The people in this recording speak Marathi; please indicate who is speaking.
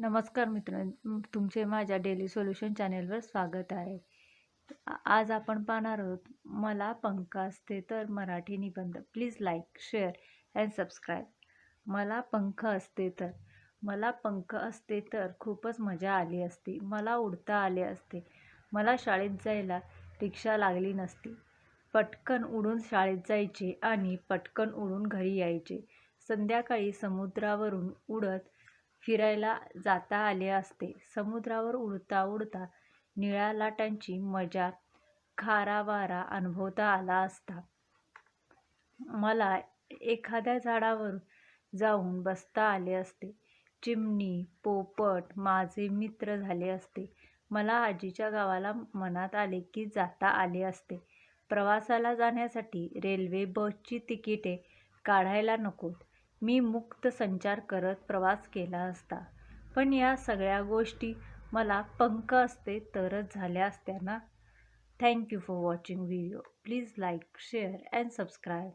Speaker 1: नमस्कार मित्रांनो तुमचे माझ्या डेली सोल्युशन चॅनेलवर स्वागत आहे. आज आपण पाहणार आहोत मला पंख असते तर मराठी निबंध. Please like share and subscribe मला पंख असते तर मला पंख असते तर खूपच मजा आली असती. मला उडता आले असते. मला शाळेत जायला रिक्षा लागली नसती. पटकन उडून शाळेत जायचे आणि पटकन उडून घरी यायचे. संध्याकाळी समुद्रावरून उडत फिरायला जाता आले असते. समुद्रावर उडता उडता निळ्या लाटांची मजा खारावारा अनुभवता आला असता. मला एखाद्या झाडावर जाऊन बसता आले असते. चिमणी पोपट माझे मित्र झाले असते. मला आजीच्या गावाला मनात आले की जाता आले असते. प्रवासाला जाण्यासाठी रेल्वे बसची तिकिटे काढायला नकोत मी मुक्त संचार करत प्रवास केला असता. पण या सगळ्या गोष्टी मला पंख असते तरच झाल्या असत्या ना? Thank you for watching video please like share and subscribe